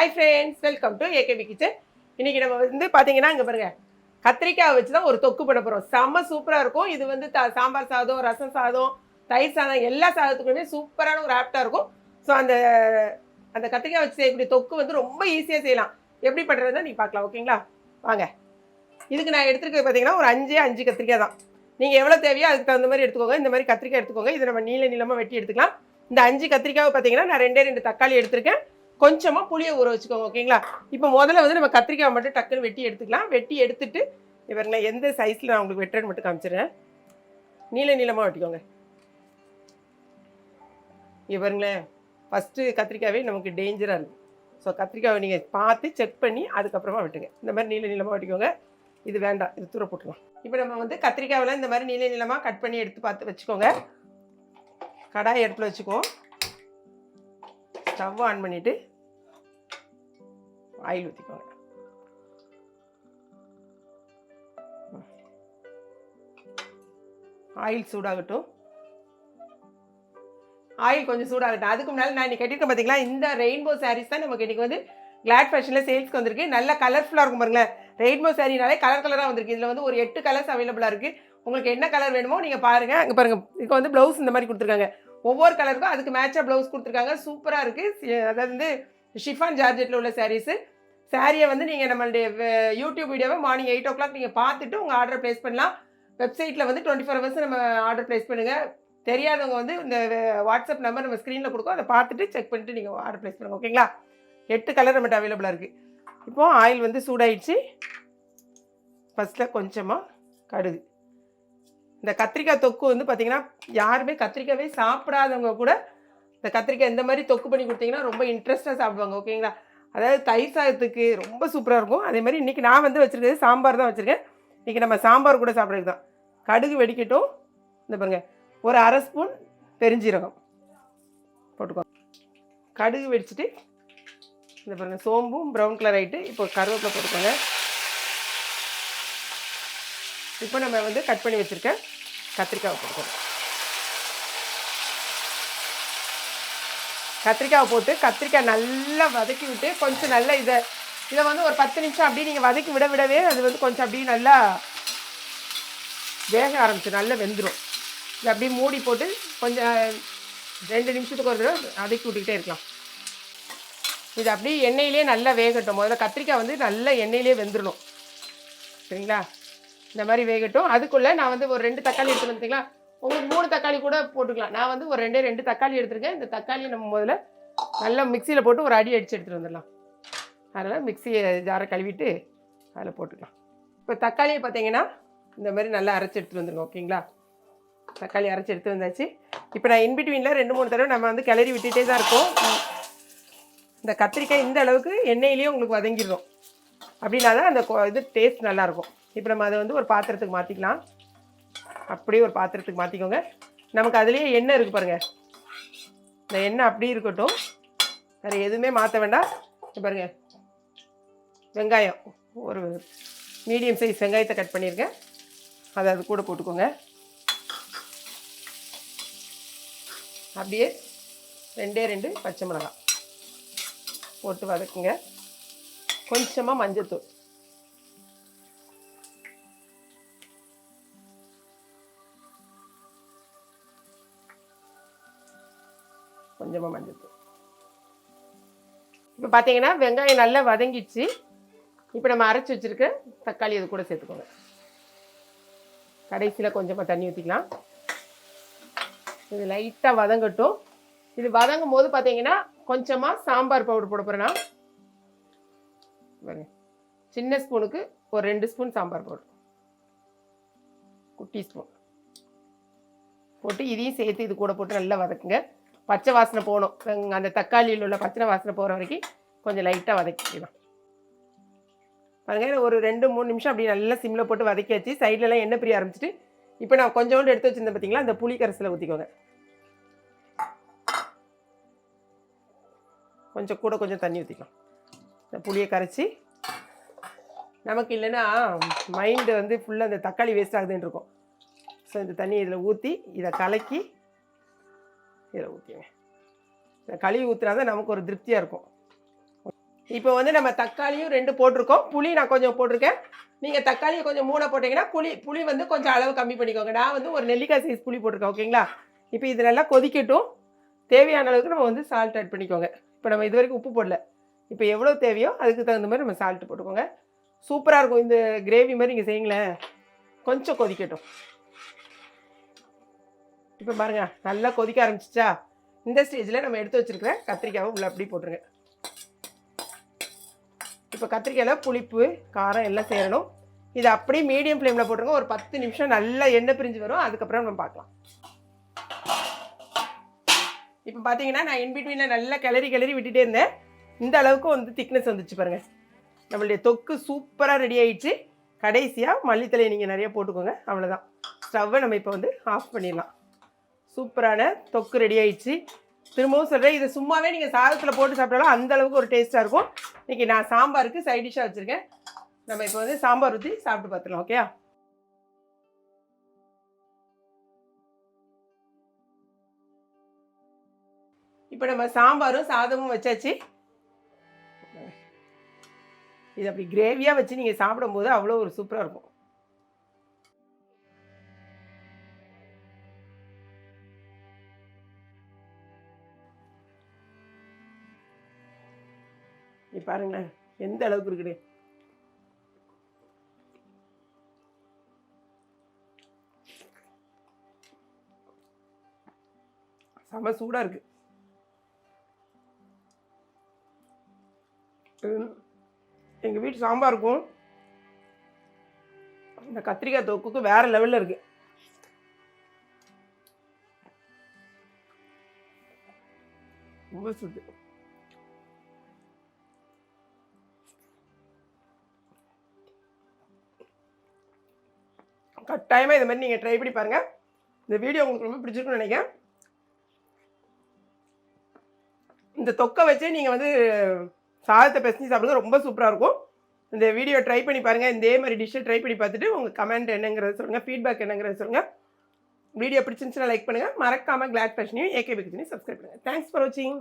Hi friends welcome to AKP kitchen இன்னைக்கு நம்ம வந்து பார்த்தீங்கன்னா இங்கே பாருங்க. கத்திரிக்காய் வச்சு தான் ஒரு தொக்கு பண்ண போகிறோம் செம்ம சூப்பராக இருக்கும். இது வந்து த சாம்பார் சாதம் ரசம் சாதம் தயிர் சாதம் எல்லா சாதத்துக்குமே சூப்பரான ஒரு ஆப்டாக இருக்கும். ஸோ அந்த அந்த கத்திரிக்காய் வச்சு செய்யக்கூடிய தொக்கு வந்து ரொம்ப ஈஸியாக செய்யலாம். எப்படி பண்ணுறதுன்னு நீ பார்க்கலாம் ஓகேங்களா? வாங்க. இதுக்கு நான் எடுத்துருக்க பார்த்தீங்கன்னா ஒரு அஞ்சே அஞ்சு கத்திரிக்காய் தான். நீங்கள் எவ்வளோ தேவையோ அதுக்கு தகுந்த மாதிரி எடுத்துக்கோங்க. இந்த மாதிரி கத்திரிக்காய் எடுத்துக்கோங்க. இதை நம்ம நீள நீளமாக வெட்டி எடுத்துக்கலாம். இந்த அஞ்சு கத்திரிக்காவை பார்த்தீங்கன்னா நான் ரெண்டே ரெண்டு தக்காளி எடுத்திருக்கேன். கொஞ்சமாக புளியை ஊற வச்சுக்கோங்க ஓகேங்களா? இப்போ முதல்ல வந்து நம்ம கத்திரிக்காய் மட்டும் டக்குன்னு வெட்டி எடுத்துக்கலாம். வெட்டி எடுத்துட்டு இவருங்களேன் எந்த சைஸில் நான் உங்களுக்கு வெட்டுறேன்னு மட்டும் காமிச்சிடுறேன். நீள நீளமாக வெட்டிக்கோங்க. இவருங்களேன் ஃபஸ்ட்டு கத்திரிக்காவே நமக்கு டேஞ்சராக இருக்கும் ஸோ கத்திரிக்காவை நீங்கள் பார்த்து செக் பண்ணி அதுக்கப்புறமா வெட்டுங்க. இந்த மாதிரி நீள நீளமாக வெட்டிக்கோங்க. இது வேண்டாம். இது தூர போட்டுக்கலாம். இப்போ நம்ம வந்து கத்திரிக்காவில் இந்த மாதிரி நீள நீளமாக கட் பண்ணி எடுத்து பார்த்து வச்சுக்கோங்க. கடாய் அடுப்பில் வச்சுக்குவோம். ஸ்டவ் ஆன் பண்ணிவிட்டு ஆயில் ஊற்றிக்கோங்க ஆயில் சூடாகட்டும். ஆயில் கொஞ்சம் சூடாகட்டும். அதுக்கு முன்னால் நான் இன்னைக்கு கட்டியிருக்கேன் பார்த்தீங்களா இந்த ரெயின்போ சாரீஸ் தான் நமக்கு இன்றைக்கி வந்து கிளாட் ஃபேஷனில் சேல்ஸ்க்கு வந்திருக்கு. நல்ல கலர்ஃபுல்லாக இருக்கும் பாருங்களேன். ரெயின்போ சாரினாலே கலர் கலராக வந்திருக்கு. இதில் வந்து ஒரு எட்டு கலர்ஸ் அவைலபிளாக இருக்குது உங்களுக்கு என்ன கலர் வேணுமோ நீங்கள் பாருங்கள் அங்கே பாருங்கள் இப்போ வந்து ப்ளவுஸ் இந்த மாதிரி கொடுத்துருக்காங்க. ஒவ்வொரு கலருக்கும் அதுக்கு மேட்சாக ப்ளவுஸ் கொடுத்துருக்காங்க. சூப்பராக இருக்குது அதாவது வந்து ஷிஃபான் ஜார்ஜெட்டில் உள்ள சாரீஸு சாரியை வந்து நீங்கள் நம்மளுடைய யூடியூப் வீடியோவை மார்னிங் எயிட் ஓ கிளாக் நீங்கள் பார்த்துட்டு உங்கள் ஆர்டர் ப்ளேஸ் பண்ணலாம். வெப்சைட்டில் வந்து டுவெண்ட்டி ஃபோர் ஹவர்ஸ் நம்ம ஆர்டர் ப்ளேஸ் பண்ணுங்கள் தெரியாதவங்க வந்து இந்த வாட்ஸ்அப் நம்பர் நம்ம ஸ்க்ரீனில் கொடுக்கும். அதை பார்த்துட்டு செக் பண்ணிட்டு நீங்கள் ஆர்டர் ப்ளேஸ் பண்ணுங்கள் ஓகேங்களா எட்டு கலர் நம்மகிட்ட அவைலபிளாக இருக்குது இப்போது ஆயில் வந்து சூடாயிடுச்சு. ஃபஸ்ட்டில் கொஞ்சமாக கடுகு. இந்த கத்திரிக்காய் தொக்கு வந்து பார்த்திங்கன்னா யாருமே கத்திரிக்காவே சாப்பிடாதவங்க கூட இந்த கத்திரிக்காய் இந்த மாதிரி தொக்கு பண்ணி கொடுத்தீங்கன்னா ரொம்ப இன்ட்ரெஸ்ட்டாக சாப்பிடுவாங்க. ஓகேங்களா அதாவது தயிர் சாதத்துக்கு ரொம்ப சூப்பராக இருக்கும். அதே மாதிரி இன்றைக்கி நான் வந்து வச்சுருக்கிறது சாம்பார் தான் வச்சுருக்கேன். இன்றைக்கி நம்ம சாம்பார் கூட சாப்பிட்றது தான். கடுகு வெடிக்கட்டும். இந்த பாருங்க. ஒரு அரை ஸ்பூன் பெருஞ்சீரகம் போட்டுக்கோ. கடுகு வெடிச்சிட்டு இந்த பாருங்கள் சோம்பும் ப்ரௌன் கலர் ஆகிட்டு இப்போ கருவேப்பிலை போட்டுக்கோங்க. இப்போ நம்ம வந்து கட் பண்ணி வச்சுருக்க கத்திரிக்காவை போட்டுக்கோங்க. கத்திரிக்காவை போட்டு கத்திரிக்காய் நல்லா வதக்கி விட்டு கொஞ்சம் நல்லா இதை இதை வந்து ஒரு பத்து நிமிஷம் அப்படியே நீங்கள் வதக்கி விட விடவே அது வந்து கொஞ்சம் அப்படியே நல்லா வேக ஆரம்பிச்சு நல்லா வெந்துடும் இதை அப்படியே மூடி போட்டு கொஞ்சம் ரெண்டு நிமிஷத்துக்கு ஒரு தடவை வதக்கி விட்டுக்கிட்டே இருக்கலாம். இது அப்படியே எண்ணெயிலே நல்லா வேகட்டும். முதல்ல கத்திரிக்காய் வந்து நல்லா எண்ணெயிலே வெந்துடணும் சரிங்களா? இந்த மாதிரி வேகட்டும். அதுக்குள்ளே நான் வந்து ஒரு ரெண்டு தக்காளி எடுத்து வந்துங்களா உங்களுக்கு மூணு தக்காளி கூட போட்டுக்கலாம். நான் வந்து ஒரு ரெண்டே ரெண்டு தக்காளி எடுத்திருக்கேன். இந்த தக்காளியை நம்ம முதல்ல நல்லா மிக்சியில் போட்டு ஒரு அடி அடித்து எடுத்துகிட்டு வந்துடலாம். அதனால் மிக்சியை ஜாரை கழுவிட்டு அதில் போட்டுக்கலாம். இப்போ தக்காளியை பார்த்தீங்கன்னா இந்த மாதிரி நல்லா அரைச்சி எடுத்துகிட்டு வந்துருங்க ஓகேங்களா? தக்காளி அரைச்சி எடுத்து வந்தாச்சு. இப்போ நான் இன்பிட்வீனில் ரெண்டு மூணு தடவை நம்ம வந்து கிளறி விட்டுட்டே தான் இருக்கோம். இந்த கத்திரிக்காய் இந்த அளவுக்கு எண்ணெயிலேயே உங்களுக்கு வதங்கிடும் அப்படின்னா தான் அந்த கொ- இது டேஸ்ட் நல்லாயிருக்கும் இப்போ நம்ம அதை வந்து ஒரு பாத்திரத்துக்கு மாற்றிக்கலாம் அப்படியே ஒரு பாத்திரத்துக்கு மாற்றிக்கோங்க நமக்கு அதுலேயே எண்ணெய் இருக்குது பாருங்கள் இந்த எண்ணெய் அப்படியே இருக்கட்டும். வேறு எதுவுமே மாற்ற வேண்டாம். பாருங்கள் பாருங்க. வெங்காயம். ஒரு மீடியம் சைஸ் வெங்காயத்தை கட் பண்ணியிருக்கேன் அதை அது கூட போட்டுக்கோங்க. அப்படியே ரெண்டே ரெண்டு பச்சை மிளகாய். போட்டு வதக்குங்க. கொஞ்சமாக மஞ்சத்தூள். கொஞ்சமாக மஞ்சத்தூள். இப்போ பார்த்தீங்கன்னா வெங்காயம் நல்லா வதங்கிச்சு இப்போ நம்ம அரைச்சி வச்சிருக்க தக்காளி அது கூட சேர்த்துக்கோங்க. கடைசியில் கொஞ்சமாக தண்ணி ஊற்றிக்கலாம் இது லைட்டாக வதங்கட்டும். இது வதங்கும் போது பார்த்தீங்கன்னா கொஞ்சமாக சாம்பார் பவுடர் போட போகிறேன்னா சின்ன ஸ்பூனுக்கு ஒரு ரெண்டு ஸ்பூன் சாம்பார் பவுடர். குட்டி ஸ்பூன். போட்டு இதையும் சேர்த்து இது கூட போட்டு நல்லா வதக்குங்க. பச்சை வாசனை போகணும். அந்த தக்காளியில் உள்ள பச்சை வாசனை போகிற வரைக்கும் கொஞ்சம் லைட்டாக வதக்கிக்கலாம் பாருங்க ஒரு ரெண்டு மூணு நிமிஷம் அப்படி நல்லா சிம்மில் போட்டு வதக்கி வச்சு சைட்லலாம் எண்ணெய் பிரிய ஆரம்பிச்சிட்டு இப்போ நான் கொஞ்சோண்டு எடுத்து வச்சுருந்தேன் பார்த்தீங்களா அந்த புளி கரைசலை ஊற்றிக்கோங்க கொஞ்சம் கூட கொஞ்சம் தண்ணி ஊற்றிக்கலாம் இந்த புளியை கரைச்சி நமக்கு இல்லைன்னா மைண்டு வந்து ஃபுல்லாக அந்த தக்காளி வேஸ்ட் ஆகுதுன்னு இருக்கும் ஸோ இந்த தண்ணியை இதில் ஊற்றி இதை கலக்கி இதில் ஊற்றிங்க இந்த கழுவி ஊற்றினா தான் நமக்கு ஒரு திருப்தியாக இருக்கும். இப்போ வந்து நம்ம தக்காளியும் ரெண்டு போட்டிருக்கோம். புளி நான் கொஞ்சம் போட்டிருக்கேன். நீங்கள் தக்காளியை கொஞ்சம் மூணை போட்டிங்கன்னா புளி புளி வந்து கொஞ்சம் அளவு கம்மி பண்ணிக்கோங்க. நான் வந்து ஒரு நெல்லிக்காய் சைஸ் புளி போட்டிருக்கேன் ஓகேங்களா? இப்போ இது நல்லா கொதிக்கட்டும். தேவையான அளவுக்கு நம்ம வந்து சால்ட் ஆட் பண்ணிக்கோங்க. இப்போ நம்ம இது வரைக்கும் உப்பு போடல. இப்போ எவ்வளோ தேவையோ அதுக்கு தகுந்த மாதிரி நம்ம சால்ட் போட்டுக்கோங்க. சூப்பராக இருக்கும். இந்த கிரேவி மாதிரி நீங்கள் செய்யுங்களேன். கொஞ்சம் கொதிக்கட்டும். இப்போ பாருங்கள் நல்லா கொதிக்க ஆரம்பிச்சிச்சா? இந்த ஸ்டேஜில் நம்ம எடுத்து வச்சிருக்கிற கத்திரிக்காவை உள்ள அப்படி போட்டுருங்க. இப்போ கத்திரிக்காயில் புளிப்பு காரம் எல்லாம் சேரணும். இது அப்படியே மீடியம் ஃப்ளேமில் போட்டுருங்க. ஒரு பத்து நிமிஷம் நல்லா எண்ணெய் பிரிஞ்சு வரும். அதுக்கப்புறம் நம்ம பார்க்கலாம். இப்போ பார்த்தீங்கன்னா நான் இன்பிட்வீனில் நல்லா கிளறி கிளறி விட்டுட்டே இருந்தேன். இந்த அளவுக்கு வந்து திக்னஸ் வந்துச்சு பாருங்கள் நம்மளுடைய தொக்கு சூப்பராக ரெடி ஆயிடுச்சு. கடைசியாக மல்லித்தலையை நீங்கள் நிறைய போட்டுக்கோங்க. அவ்வளோதான் ஸ்டவ்வை நம்ம இப்போ வந்து ஆஃப் பண்ணிடலாம். சூப்பரான தொக்கு ரெடி ஆயிடுச்சு. திரும்பவும் சொல்கிறேன் இதை சும்மாவே நீங்கள் சாதத்தில் போட்டு சாப்பிட்டாலும் அந்த அளவுக்கு ஒரு டேஸ்ட்டாக இருக்கும். இன்றைக்கி நான் சாம்பாருக்கு சைட் டிஷ்ஷாக வச்சுருக்கேன். நம்ம இப்போ வந்து சாம்பார் ஊற்றி சாப்பிட்டு பார்த்துலாம் ஓகே இப்போ நம்ம சாம்பாரும் சாதமும் வச்சாச்சு. இது அப்படி கிரேவியாக வச்சு நீங்கள் சாப்பிடும்போது அவ்வளோ ஒரு சூப்பராக இருக்கும். நீ பாருங்களேன் எந்த அளவுக்கு இருக்குது செம சூடாக இருக்கு. எங்கள் வீட்டு சாம்பாருக்கும் இந்த கத்திரிக்காய் தொக்குக்கும் வேற லெவலில் இருக்கு. ரொம்ப சுத்து கட்டாயமாக இது மாதிரி நீங்கள் ட்ரை பண்ணி பாருங்கள் இந்த வீடியோ உங்களுக்கு ரொம்ப பிடிச்சிருக்குன்னு நினைக்கிறேன். இந்த தொக்கை வச்சு நீங்கள் வந்து சாதத்தை பெசஞ்சு சாப்பிட்றது ரொம்ப சூப்பராக இருக்கும். இந்த வீடியோ ட்ரை பண்ணி பாருங்கள் இதே மாதிரி டிஷ்ஷை ட்ரை பண்ணி பார்த்துட்டு உங்கள் கமெண்ட் என்னங்கிறத சொல்லுங்கள் ஃபீட்பேக் என்னங்கிறத சொல்லுங்கள் வீடியோ பிடிச்சிருந்துச்சுன்னா லைக் பண்ணுங்கள் மறக்காமல் கிளாட் ஃபேஷனையும் ஏகே பிக்சனையும் சப்ஸ்கிரைப் பண்ணுங்கள் தேங்க்ஸ் ஃபார் வாட்சிங்